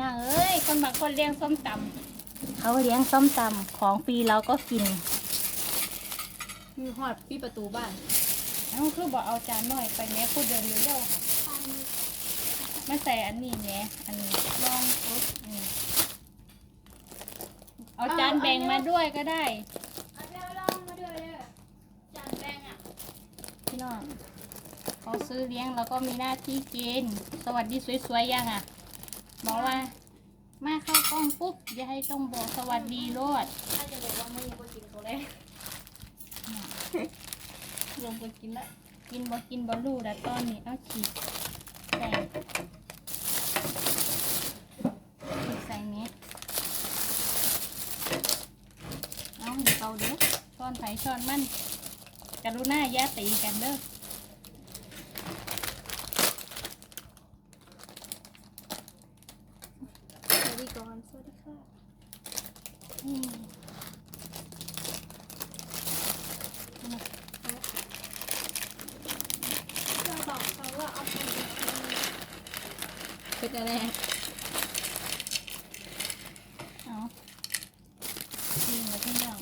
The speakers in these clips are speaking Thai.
นางเอ้ย คนบางคนเลี้ยงส้มตำเขาเลี้ยงส้มตำของฟรีเราก็กิน มีหอดพี่ประตูบ้านเอ้าคือบอกเอาจานหน่อยไปแม่พูดเดินเร็วๆไม่ใส่อันนี้แม่อันนี้ลองอุ๊บอืมเอาจานแบ่งมาด้วยก็ได้เอาเดี๋ยวลองมาด้วยเด้อจานแป้งอะพี่น้องเขาซื้อเลี้ยงแล้วก็มีหน้าที่กิน สวัสดีสวยๆยังอะ บอกว่ามาเข้ากล้องปุ๊บอย่าให้ต้องบอกสวัสดีโลดถ้าจะบอกว่ามึงยังบ่กินเขาเลยรวมกันกินละกินบ่กินบ่รู้แต่ตอนนี้เอาฉีกใส่ฉีกใส่เม็ดเอาเดี๋ยวเกาเด้อช้อนไผ่ช้อนมันกรุณาอย่าตีกันเด้อ สวัสดีก่อน สวัสดีค่ะ อืม เราบอกเขาว่าเอาไป เป็นอะไร เอากินแล้วพี่น้อง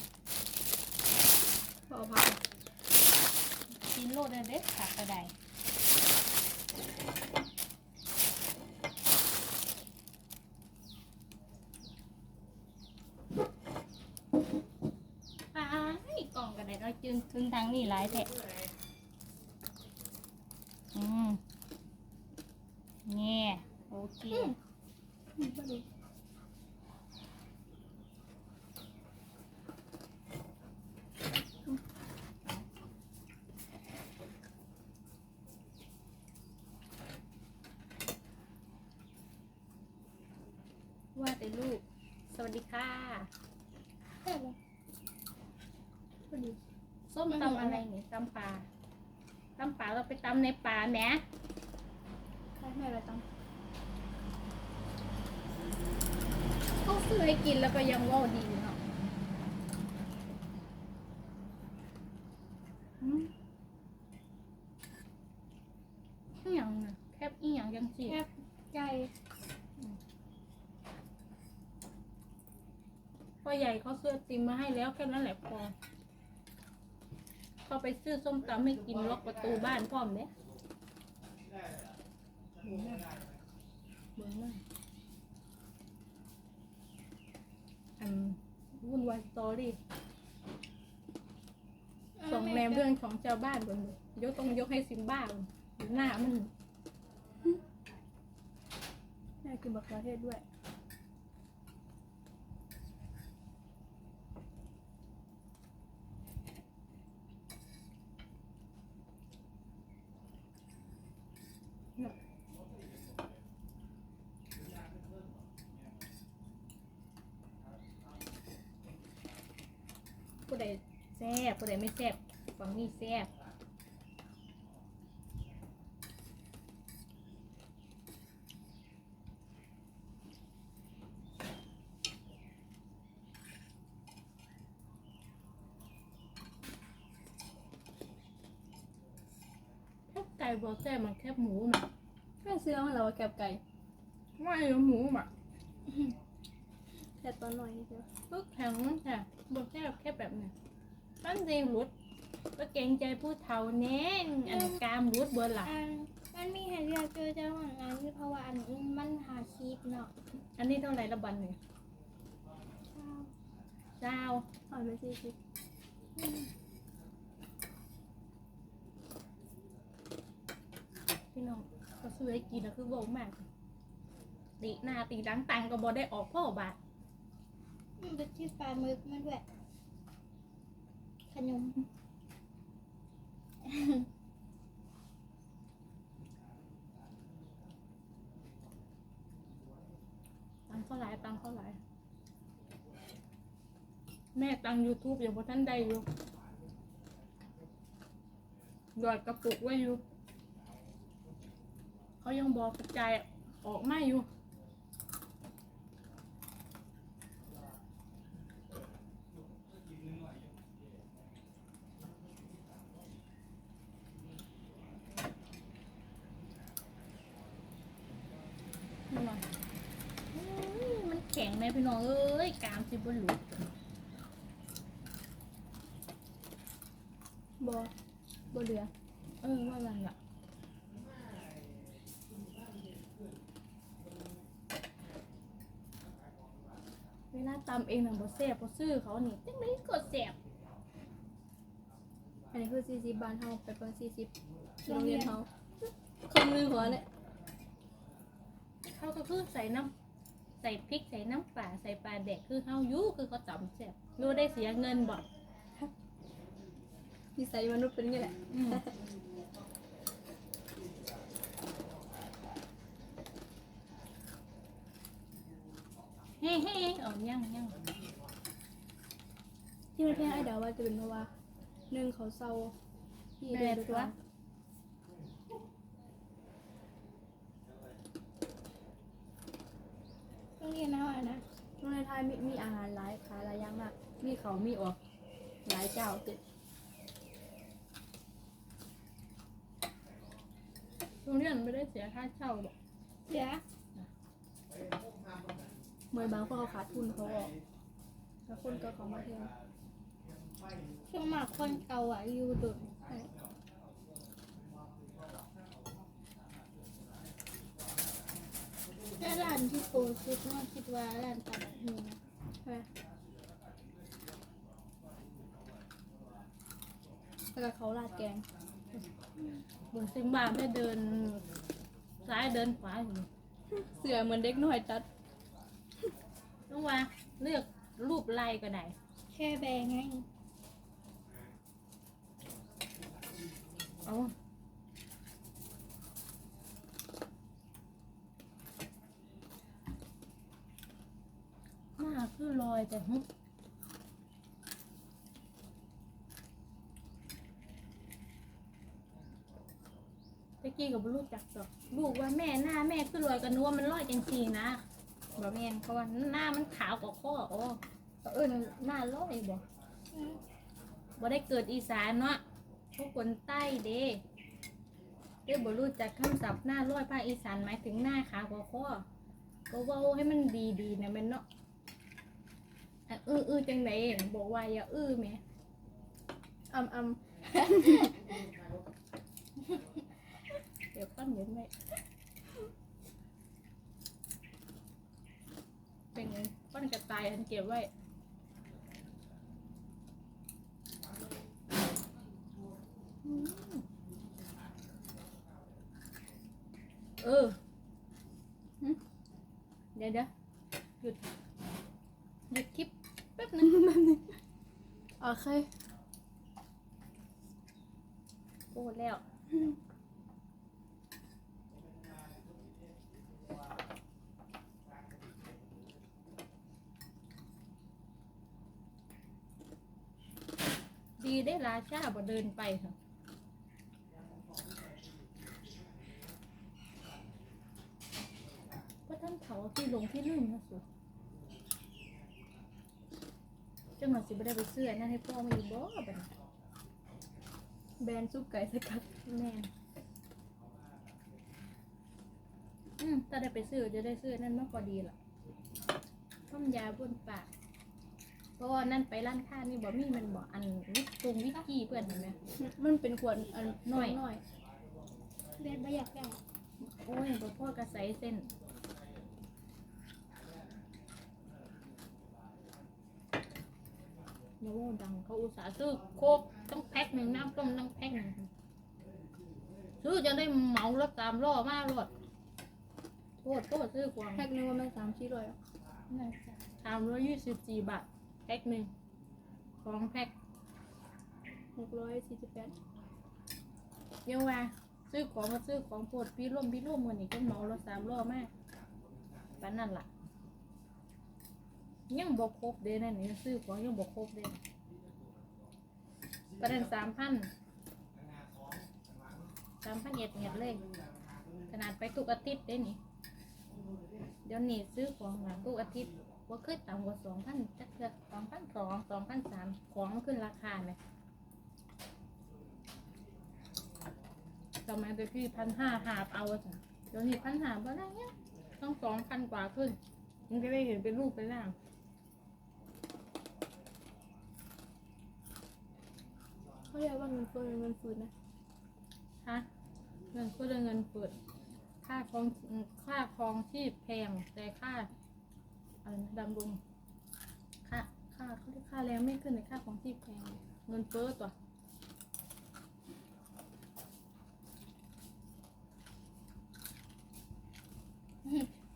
พอพัก กินโลดเลยเด้อผักกระไดอ้ายกล่องกระไดเรา จึงถึงทางนี่หลายแท้อืมเงี้ยโอเค ว่าแต่ลูก สวัสดีค่ะ แค่ไหนพอดี ส้มตำอะไรนี่ตำปลาตำปลาเราไปตำในป่าแหมใช่แม่อะไรตั้งเขาซื้อให้กินแล้วก็ยังว่าดีเนาะอืมอีหยังน่ะแคบอีหยังยังสิแคบใจพ่อใหญ่เขาซื้อไอติมมาให้แล้วแค่นั้นแหละพอ เขาไปซื้อส้มตำให้กินล็อกประตูบ้านพร้อมเนี่ยเบิ่งหน้าอันวุ่นวายสตอรี่สองแนวเรื่องของชาวบ้านคนนี้ยกต้องยกให้ซิมบ้าก่อนหน้ามัน แม่กินมะเขือเทศด้วย ผู้ใดแซ่บผู้ใดไม่แซ่บฝั่ง นี้แซ่บแคบไก่บอแซ่บมันแคบหมูน่ะแม่ซื้อมาแล้วว่าแคบไก่ว่าเอาหมูอะแค่ตอนหน่อยนี่เดียวพึกแข็งค่ะบอแซ่บแค่แบบนี้มันดีรุด ก็เกรงใจผู้เฒ่าแน่นอันกามรุดเบอร์หลักอันมันมีให้เลือกเจอเจ้าหวังอันที่เพราะว่าอันนี้มันหาคลิปเนาะอันนี้เท่าไหร่ละบันเนี่ยอ้าวเจ้าถอยมาสิสิพี่น้องก็ซื้อให้กินแล้วคือโวมากตีหน้าตีดังตังก็บอได้ออกพ่อบาทมันจะที่ปลาหมึกมาด้วยขนม ตังเท่าไหร่ตังเท่าไหร่แม่ตัง YouTube อย่างพอท่านได้อยู่หยอดกระปุกไว้อยู่ เขายังบอกกระจายออกไมาอยู่ นี่มา แข็งเลยพี่น้องเอ้ยกามสิบหลุดบอบ่เหลือเออว่าอะไรล่ะเวลาตำเองน่ะบ่แซ่บบ่ซื้อเขานี่จังไรกดแสบอันนี้คือ40บาทเฮาไปเบิ่ง40โรงเรียนเฮาครึ่งหนึงหัวเลยเขาก็คือใส่น้ำ ใส่พริกใส่น้ำปลาใส่ปลาแดกคือเฮาอยูคือเขาจำแสบรู้ได้เสียเงินบ่นิสัยมนุษย์เป็นอย่างนี้แหละอืมเฮ้เฮ้เอายังยังที่มันแพงไอ้เดาว่าจะเป็นเพราะว่าหนึ่งเขาเศร้าที่เดือนตัว โรงเรียนเอาอะนะ โรงเรียนไทยมีมีอาหารหลายขายหลายอย่างมาก มี เขามีออกหลายเจ้าติดโรงเรียนไม่ได้เสียค่าเช่าหรอกเสียเมื่อบางคนเขาขาดทุนเขาออกแล้วคนก็เขามาเที่ยวช่วงมากคนเก่าอะอยู่ดุดถ้าร้านที่ปูคิดว่าคิดว่าร้านตัดหูใช่ไหม แล้วก็เขาลาดแกงบนซิงบาไม่เดิน ซ้ายเดินขวาอยู่เสือเหมือนเด็กน้อยจัดต้องว่าเลือกรูปลายก็ได้แค่แบงไงเอามาคือลอยแต่หึ ตะกี้กับบรู้จักดอกลูกว่าแม่หน้าแม่คือลอยกันนัวามันลอยจังสีนะบอกแม่นเพราว่าหน้ามันขาวกว่าข้อโอ้เออหน้าลอยบอืมบ่ได้เกิดอีสานเนาะพวกคนใต้เด้เด้บ่รู้จักคำศัพท์หน้าร้อยภาคอีสานหมายถึงหน้าขาวกว่าข้อก็เว้าให้มันดีๆนะม่นเนาะอื้ออื้อจังไดบอกว่าอย่าอื้อแม่อำอ เดี๋ยวก้อนเย็นไว้เป็นไงก้อนกระต่ายอันเก็บไว้อืมเออหึเดี๋ยวเดี๋ยวหยุดหยุดคลิปแป๊บนึงำโอเคพูดแล้ว ราชาบ่เดินไปค่ะพราะท่านเขาที่ลงที่นึ่งนะสุจังหวัดสิบ่ได้ไปเสื้อนั่นให้พ่อมาอยู่บ่บัดนี้แบรนด์ซุปไก่สกัดแม่อืมถ้าได้ไปซื้อจะได้ซื้อนั่นมากกว่าดีล่ะต้มยาบนปาก เพราะว่านั่นไปร้านค้านี่บอกมีมันบอกอันวิกตรงวิกกี้เพื่อนเห็นไหมมันเป็นขวดอันน้อยน้อยเบนไม่อยากได้โอ้ยบ่พ่อกระใสเส้นโน้ดังเขาอุตส่าห์ซื้อโคกต้องแพ็คหนึ่งน้ำต้มต้องแพ็คหนึ่งซื้อจะได้เหมาแล้วตามล่อมากรถโทษโทษซื้อกวางแพ็คนึงว่ามันสามชิ้นเลยอะสามร้อยยี่สิบสี่บาท แพ็คหนึ่งของแพ็คหกร้อยสี่สิบแปดเยาว่าซื้อของมาซื้อของโปรดพี่ร่วมพี่ร่วมกันอีกจนเหมาแล้วสามล้อมากปานนั่นล่ะ ยังบอกครบเด้นั่นนี่ซื้อของยังบอกครบเด้ประเด็นสามพันสามพันเอ็ดเงียดเลย ขนาดไปทุกอาทิตย์เด้นี่เดี๋ยวนี้ซื้อของมาทุกอาทิตย์ ว่าเคยต่ำกว่าสองพันจักเกือสองพันสองสองพันสามของมันขึ้นราคาไหมสมัยแต่พี่พันห้าหาบเอาจ้ะเดี๋ยวนี้พันหาบ่ได้เนี่ยต้องสองพันกว่าขึ้น มันจะได้เห็นเป็นรูปเป็นร่างเขาเรียกว่าเงินเฟ้อหรือเงินฟืนนะฮะเงินก็เลยเงินเปิดค่าครองค่าครองชีพแพงแต่ค่า อะไรนะดำรงค่าค่าเขาเรียกค่าแรงไม่ขึ้นแต่ค่าของชีพแพงเงินเฟ้อตัว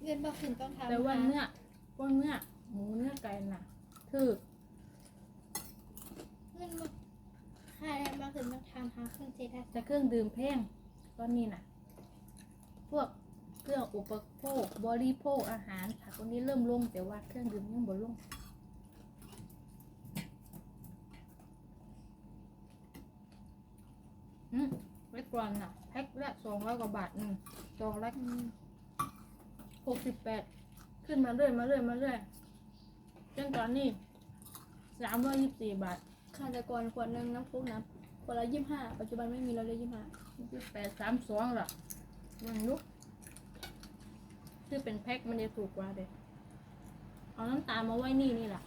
เงินบ่ขึ้นต้องทำแต่ว่าหเนื้อพวกเนื้อหมูเนื้อไก่น่ะถือเงินบ่ค่าแรงบ่ขึ้นต้องทำหาเครื่องเศรษฐกิจแต่เครื่องดื่มแพงตอนนี้น่ะ พวก เครื่องอุปโภคบริโภคอาหารผักวันนี้เริ่มลงแต่ว่าเครื่องดื่มยังบ่ลงอืมไว้ก่อนน่ะแพ็คละสองร้อยกว่าบาทหนึ่งสองละหกสิบแปดขึ้นมาเรื่อยมาเรื่อยมาเรื่อยจนตอนนี้สามร้อยยี่สิบสี่บาทค่าแต่ก่อนขวดหนึ่งน้ำพุน้ำขวดละยี่สิบห้าปัจจุบันไม่มีแล้วเลยยี่สิบห้ายี่สิบแปดสามสองหรอมันลุก คือเป็นแพ็คมันจะถูกกว่าเด็เอาน้ำตาลมาไว้นี่นี่แหละ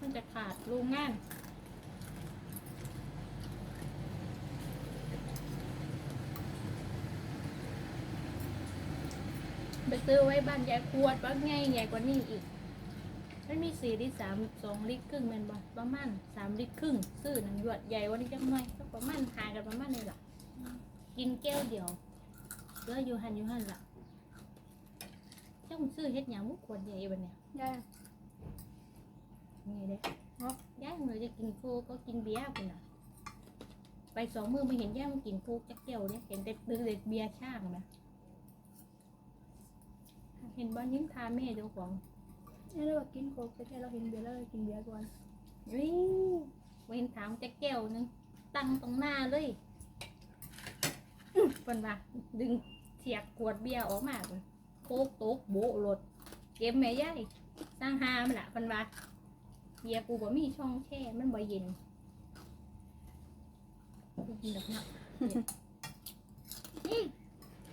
มันจะขาดโรงงานไปซื้อไว้บ้านยายขวดว่างไงใหญ่กว่านี้อีกมันมีสี่ลิตรสามสองลิตรครึ่งแมนบ่ประมาณสามลิตรครึ่ง ซื้อหนังหยวดใหญ่กวันนี้จังหน่ก็ประมาณหากันประมาณนี้ล่ะกินแก้วเดียวเหลืออยู่หันอยู่หันล่ะ เจ้าซื้อเฮ็ดหยังมุกขวดใหญ่บัดเนี่ยย่านี่เด้เนาะ ย่ายมือจะกินโคกก็กินเบียร์พุ่นน่ะ ไปสองมือไม่เห็นย่ายมันกินโคกจักแก้วเนี่ยเห็นแต่ดื่มแต่เบียร์ช่างนะเห็นบ้านยิ้มทาแม่เจ้าของเนี่ยเรากินโค้กแต่แค่เราเห็นเบียร์แล้วเรากินเบียร์ก่อนวิเว้นถามจักแก้วหนึงตั้งตรงหน้าเลยเพิ่นว่าดึงเสียกขวดเบียร์ออกมาเพิ่น โคกโต๊กโบะรถเก็บแม่ย่ายสร้างหามันละเพิ่นว่าเบียร์กูบ่มีช่องแช่มันบ่เย็นกูกินดอกเนาะ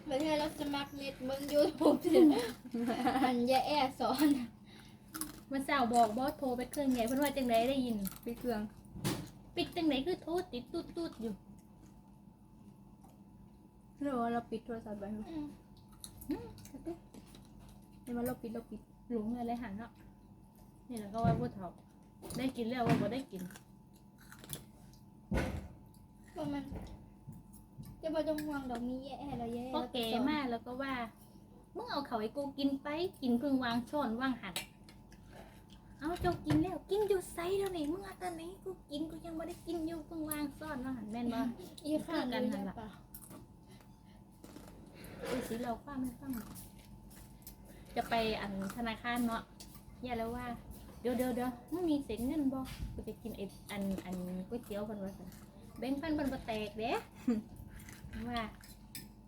เหมือนเราสมัครเน็ตมึงยูทูบมันแย่แอสอนมันสาวบอกบอสโทรไปเครื่องใหญ่เพิ่นว่าจังไดได้ยินปิดเครื่อง ปิดจังไดคือโทรติดตุ๊ดตุ๊ดๆอยู่เราบอกว่าเราปิดโทรศัพท์ไป อืมเห็นว่าเราปิดเราปิดหลงอะไรหันเนาะนี่แหละก็ว่าพูดเถาได้กินแล้วว่าบ่ได้กินก็มันจะบ่ต้องห่วงดอกมีแย่แอแล้วแย่พอแก่มากแล้วก็ว่ามึงเอาเขาวให้กูกินไปกินเพิ่งวางช้อนวางหันเอาเจ้ากินแล้วกินอยู่ไซเดี๋ยวนี้มึงเอาตอนไหนกูกินกูยังไม่ได้กินอยู่เพิ่งวางช้อนวางหันแม่นบ่อีข้างกันนั่นล่ะ ดูสิเราคว้าไม่ฟังจะไปอันธนาคารเนาะอย่าแล้วว่า เดี๋ยวเดี๋ยวเดี๋ยวมึงมีเศษเงินบ่กูจะกินไอ้อันอันก๋วยเตี๋ยวเพิ่นว่าซั่นแบงค์พันเพิ่นบ่แตกเด้ว่า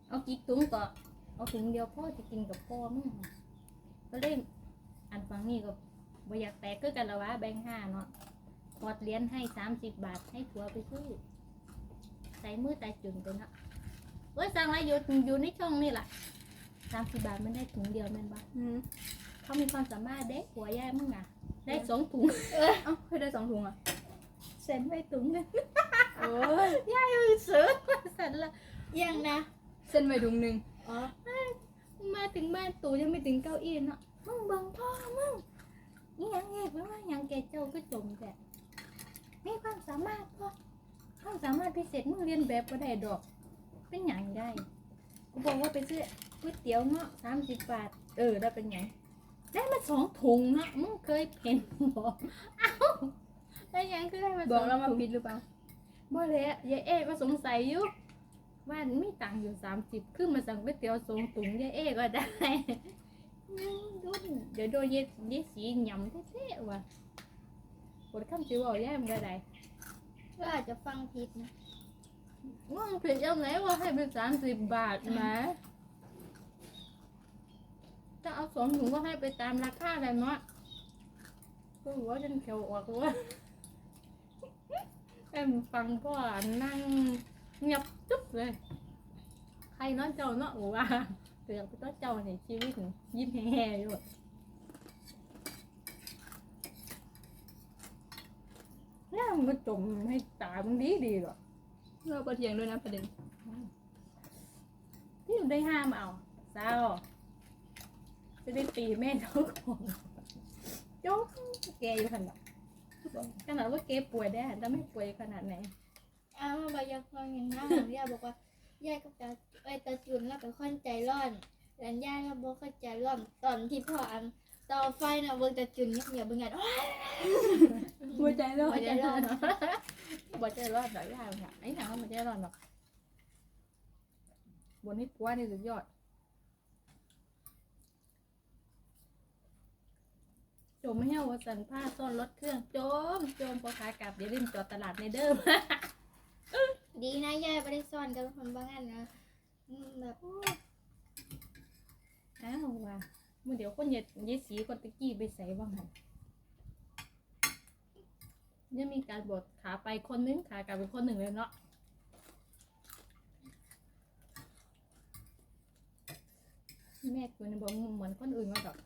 เอากี่ถุงก็เอาถุงเดียวพ่อจะกินกับพ่อมึงก็เล่นอันฟังนี่ก็บ่อยากแตกคือกันละวะแบงค์ห้าเนาะพอดเหรียญให้สามสิบบาทให้ผัวไปซื้อใส่มือตายจุนไปเนาะ เว้ยสั่งอะไรอยู่อยู่ในช่องนี่แหละสามสิบบาทมันได้ถุงเดียวแม่นบ่อืมเขามีความสามารถเด็กหัวยายมึงอะ ได้สองถุงเอ้าเคยได้สองถุงอะเซ็นไว้ถุงหนึงโอ้ยยายมึงซื้อเซ็นละยังนะ เส้นไปถุงหนึ่งอ๋อมาถึงบ้านตู่ยังไม่ถึงเก้าอี้เนาะมึงเบังพ่อมึงนี่ยังเงกไม่ว่ายังแกเจ้าก็จมแต่มีความสามารถพ่อความสามารถพิเศษมึงเรียนแบบก็ได้ดอก เป็นอย่างได้กูบอกว่าไปซื้อก๋วยเตี๋ยวเนาะสามสิบบาท เออได้เป็นไง ได้มาสองถุงเนาะมึงเคยเห็นบอกเอ้าได้ยังคือได้มาสบอองกแล้วมาถุงปิดหรือเปล่าบ่เลยอะยายเอ๊ก็สงสัยอยู่ว่ามีตังค์อยู่สามสิบขึ้นมาสั่งก๋วยเตี๋ยวสองถุงยายเอ๊ก็ได้อืมดูเดี๋ยวโดนยายยายสีหยำแท้ๆว่ะปวดข้ามจิ๋วเอาย่ายมันก็ได้ก็อาจจะฟังผิดนะ ว่ามันผิดยังไงว่าให้เป็นสามสิบบาทไหมจะเอาสองถุงก็ให้ไปตามราคาเลยเนาะก็หัวจนเขียวออกว่าแอมฟังพ่อนั่งเงียบจุ๊บเลย ใครเนาะเจ้าเนาะว่าเตือนไปต้อเจ้าเนี่ยชีวิตยิ้มแห่ๆอยู่นี่ยมันจมให้ตามันดีดีหรอ เราประเทียงด้วยนะประเด็นที่ได้ห้ามเอาเศร้าจะได้ตีแม่เจ้าของโจ๊กแกอยู่ขนาดขนาดว่าแกป่วยได้แต่ไม่ป่วยขนาดไหนอ้าวบายากฟังอย่างนั้นหลังย่าบอกว่ายายกับตาไอยตาจุนแล้วเป็นคนใจร้อนหลังย่าแล้วบอกเขาใจร้อนตอนที่พ่ออันต่อไฟน่ะเบิ่งตาจุนเงียบๆเบิ่งไงโอ๊ยหัวใจเราบ่ใจร้อน บ่ใจร้อนหรอกย่าค่ะไอ้หนังมันใจร้อนหรอกบนให้ปัวนี่สุดยอดโจมไม่ให้วัสันผ้าซ่อนรถเครื่องโจมโจมพอขากลับเดี๋ยวริมจอดตลาดในเดิม ดีนะยายไม่ได้ซ่อนกับคนบางอันนะอืมแบบอ้าวว่ะมื่อเดี๋ยวคนเย็ดเย็ดสีคนตะกี้ไปใส่บ้างหัน ยังมีการบดขาไปคนนึงขากลับเป็นคนหนึ่งเลยเนาะแม่กูเนี่ยบอกเหมือนคนอื่นว่าแบบ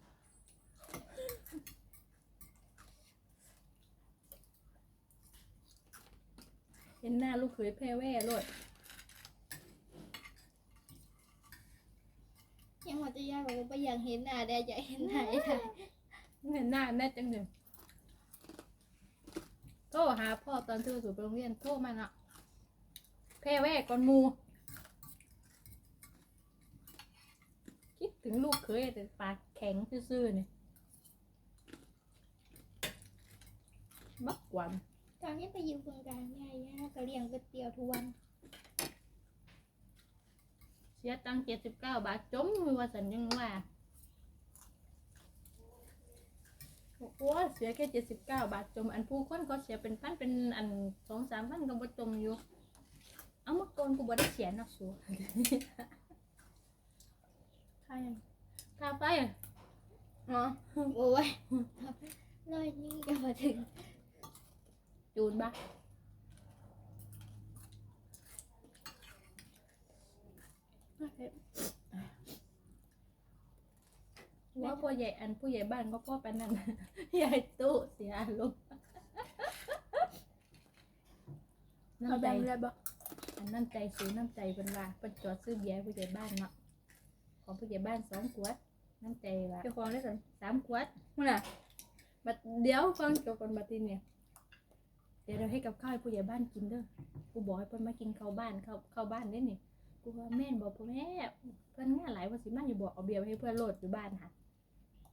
เห็นหน้าลูกเขยแพ้แว่โลดยังว่าจะยายบอกว่าไม่อยากเห็นหน้าแดอยากเห็นหน้าไอ้ไทยเห็นหน้าแน่จังเลยโท รหาพ่อตอนที่เราสู่ไปโรงเรียนโทรมาเนาะแพ้แว่ก่อนหมู คิดถึงลูกเคยแต่ปากแข็งซื่อๆเนี่ยบักกวันตอนนี้ไปอยู่เมืองการยายย่าก็เลี้ยงก๋วยเตี๋ยวทุกวันเสียตังเจ็ดสิบเก้าบาทจมมือว่าสันยังว่า บอกว่าเสียแค่เจ็ดสิบเก้าบาทจมอันผู้คนเขาเสียเป็นพันเป็นอันสองสามพันก็บ่จมอยู่ เอามาโกนกูบ่ได้เสียเนักสูใช่ค่าไฟอะอ๋อโอ้ยร้อยนี่ก็มาถึงจูนบ้า ว่าผู้ใหญ่อันผู้ใหญ่บ้านก็พ่อปานนั้นใหญ่ตู้เสียอารมณ์เอาน้ำแบใจงค์ได้ปะอันน้ำใจสูงน้ำใจเป็นว่าเป็นจอดซื้อเบียร์ผู้ใหญ่บ้านเนาะของผู้ใหญ่บ้านสองขวด น้ำใจว่าเจ้าของได้สันสามขวดมื่อน่ะบัดเดี๋ยวฟังจบก่อนบัดทีเนี่ยเดี๋ยวเราให้กับข้าวให้ผู้ใหญ่บ้านกินเด้อกูบอกให้เพิ่นมากินข้าวบ้านเข้าเข้าบ้านได้นี่กูว่าแม่นบอกพ่อแม่เพิ่นงานหลายว่าสิมาอยู่บอกเอาเบียร์ไว้ให้เพื่อนโหลดอยู่บ้านค่ะ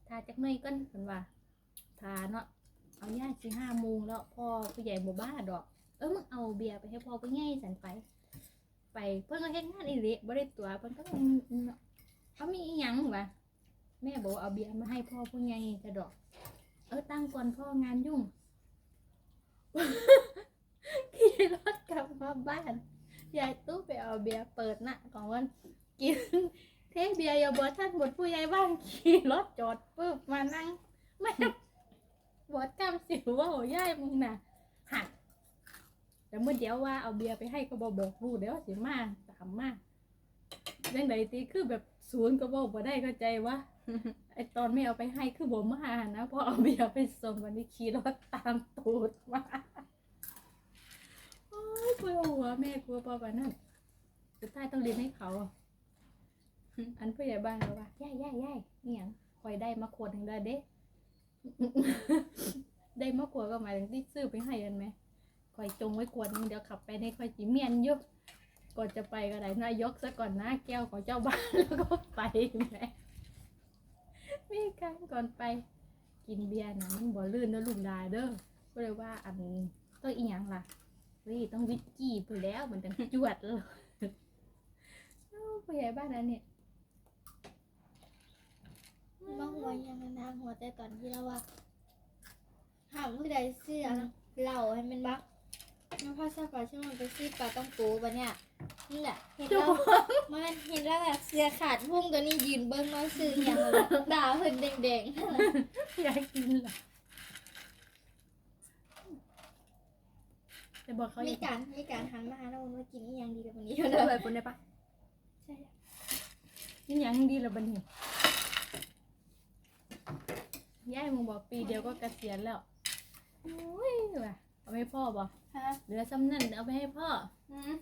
ทาจักหน่อยก่อนเพิ่นว่าทาเนาะเอาย่าสิห้าโมงแล้วพ่อผู้ใหญ่บ่บ้าดอก เออมึงเอาเบียร์ไปให้พ่อผู้ใหญ่สันไป ไปเพิ่นก็เฮ็ดงานอีหลีบ่ได้ตัวเพิ่นก็เขามีอีหยังวะแม่บอกเอาเบียร์มาให้พ่อผู้ใหญ่จะดอก เออตั้งก่อนพ่องานยุ่งขี่รถกลับมาบ้านยายตู้ไปเอาเบียร์เปิดหน้าของวันกิน เทเบียร์อยาบอท่านบทผู้ใหญ่บ้านขี่รถจอดปุ๊บมานั่งแม่บอจำสิว่าโอ้ยายมึงน่ะหักแต่เมื่อเดี๋ยวว่าเอาเบียร์ไปให้ก็บอกบอกลูกเดี๋ยวสิมาตามมายังไงตีคือแบบศูนย์ก็บอกบ่ได้เข้าใจวะไอตอนไม่เอาไปให้คือผมมานะพอเอาเบียร์ไปส่งวันนี้ขี่รถตามตูดมาโอ้ยกลัวหัวแม่กลัวปอปานั่นสุดท้ายต้องเรียนให้เขา อันผู้ใหญ่บ้านก็ว่าย่ายย่ายย่ายนี่หยังคอยได้มาขวดหนึ่งได้เด้ ได้มาขวดก็หมายถึงที่ซื้อไปให้กันไหมคอยจงไว้ขวดหนึงเดี๋ยวขับไปในคอยจีเมียนยุก่อนจะไปก็ได้นายกซะก่อนนะแก้วของเจ้าบ้านแล้วก็ไปแหมมีการก่อนไปกินเบียร์นะมันบ่ลื่นเด้อลูกดาเด้อก็เลยว่าอันต้องอีหยังล่ะเฮ้ยต้องวิสกี้ไปแล้วเหมันจังจวดเลยผู้ใหญ่บ้านอันนี้ บางวันยังนางหัวแต่ตอนที่เราว่าหามผู้ใดเสื้อเหล่าให้มันบักน้ำผ้าซักผ้าช่วงมันไปซื้อปลาต้องปูปะเนี่ยนี่แหละเห็นแล้วมันเห็นแล้วแบบเสื้อขาดพุ่งตัวนี้ยืนเบิ้งน้อยซื้ออย่างแบบด่าเพิ่นแดงอยากกินล่ะแต่บอกเขาๆอมียากการมีการหันมาหาเราว่ากินอีหยังดีกับวันนี้เอาเด้อไปปนได้ปะใช่กินหยังดีละบัดนี้ ย่ายมึงบอกปีเดียวก็เกษียณแล้วโอ้ยว่ะเอาให้พ่อบ่ฮะเหลือซ้ำนั่นเอาไปให้พ่ออืม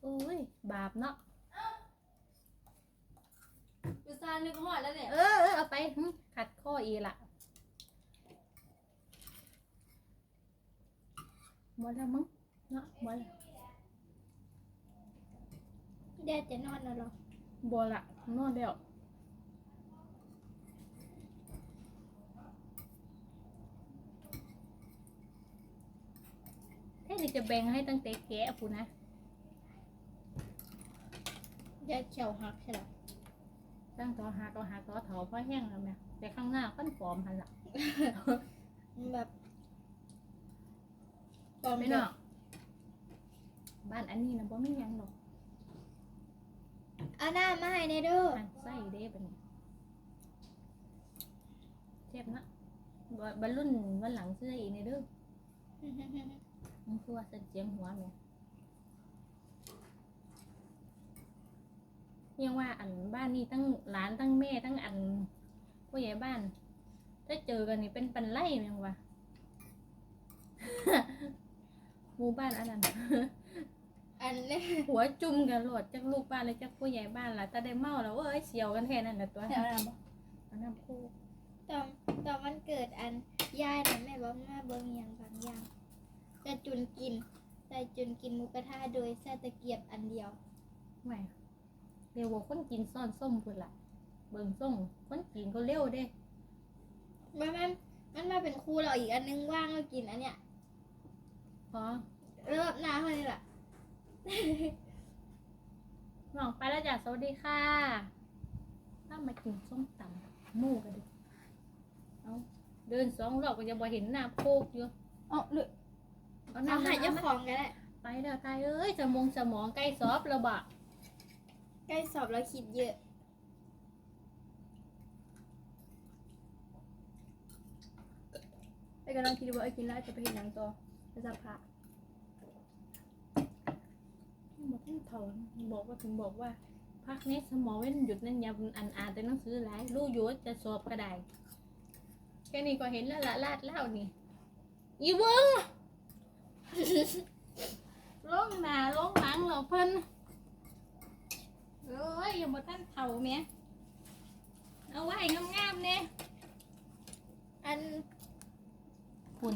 โอ้ยบาปเนาะอุตส่าห์นึกหอดแล้วเนี่ย เออเออเอาไปหึขัดข้ออีละหมดแล้วมั้งเนาะหมดแล้วแดดจะนอนแล้วเหรอบัวละนอนแล้ว ค่นี้จะแบ่งให้ตั้งแต่แกะพูนะแดดเขียวหักใช่หรอตั้งต่อหาต่อหาต่อเถาเพราะแห้งแล้วแม่แต่ข้างหน้าขั้นฟอมหันละมันแบบปลอมไม่เนาะเนาะบ้านอันนี้นะบ่มีหยังหรอกเอาหน้ามาให้เนเด้อหันไส้เด้เป็นไงเจ็บนะบ่บรรลุนวันหลังเสื้ออีกในเด้อ มันคือว่าเส้นเจียงหัวแม่ยังว่าอันบ้านนี้ตั้งหลานตั้งแม่ตั้งอันผู้ใหญ่บ้าน ถ้าเจอกันนี่เป็นปันไล่แม่งวะหมู่บ้านอันนั้นอันนี้หัวจุ่มกันโหลดจากลูกบ้านเลยจากผู้ใหญ่บ้านล่ะแต่ได้เมาแล้วเว้ยเสียวกันแค่นั้นแหละตัวแถวนั้นบ่อันนั้นคู่ตอนตอนมันเกิดอันยายน่ะแม่บอกแม่เบิ่งอย่างบางอย่าง แต่จุนกินแต่จุนกินหมูกระทะโดยใช้ตะเกียบอันเดียว ไม่เร็วกว่าคนกินซ่อนส้มพุ่นละเบิ่งส่งคนกินก็เร็วเด้มันมันมันมาเป็นคู่เราอีกอันนึงว่างเรากินอันเนี้ยพอรอบหน้าเท่านี้แหละน้องไปแล้วจ้ะสวัสดีค่ะถ้ามากินส้มตำหมู่กันดิเอาเดินสองรอบก็จะบ่เห็นหน้าโคกอยู่ เอ๋อหรือ เอาเอาน้ำให้มาเจ้าของกันแหละไปเด้อตายเอ้ยสมองสมองใกล้ซอฟแล้วบะใกล้สอบแล้วคิดเยอะไอ้กำลังคิดว่าไอ้กินแล้วจะไปเห็นหยังต่อไปสับผ้าบอกให้เถาบอกว่าถึงบอกว่าพักนี้สมองเว้นหยุดนั่นอยาอันอ่านแต่หนังสือหลายรู้อยู่ว่าจะสอบก็ได้แค่นี้ก็เห็นแล้วละลาดเล่านี่อีเบิ้ง ลงหนาลงหลังเราเพิ่นเอ้ยอย่ามาตั้นเผาเมียเอาไว้งามๆเนี่ยอันคุณ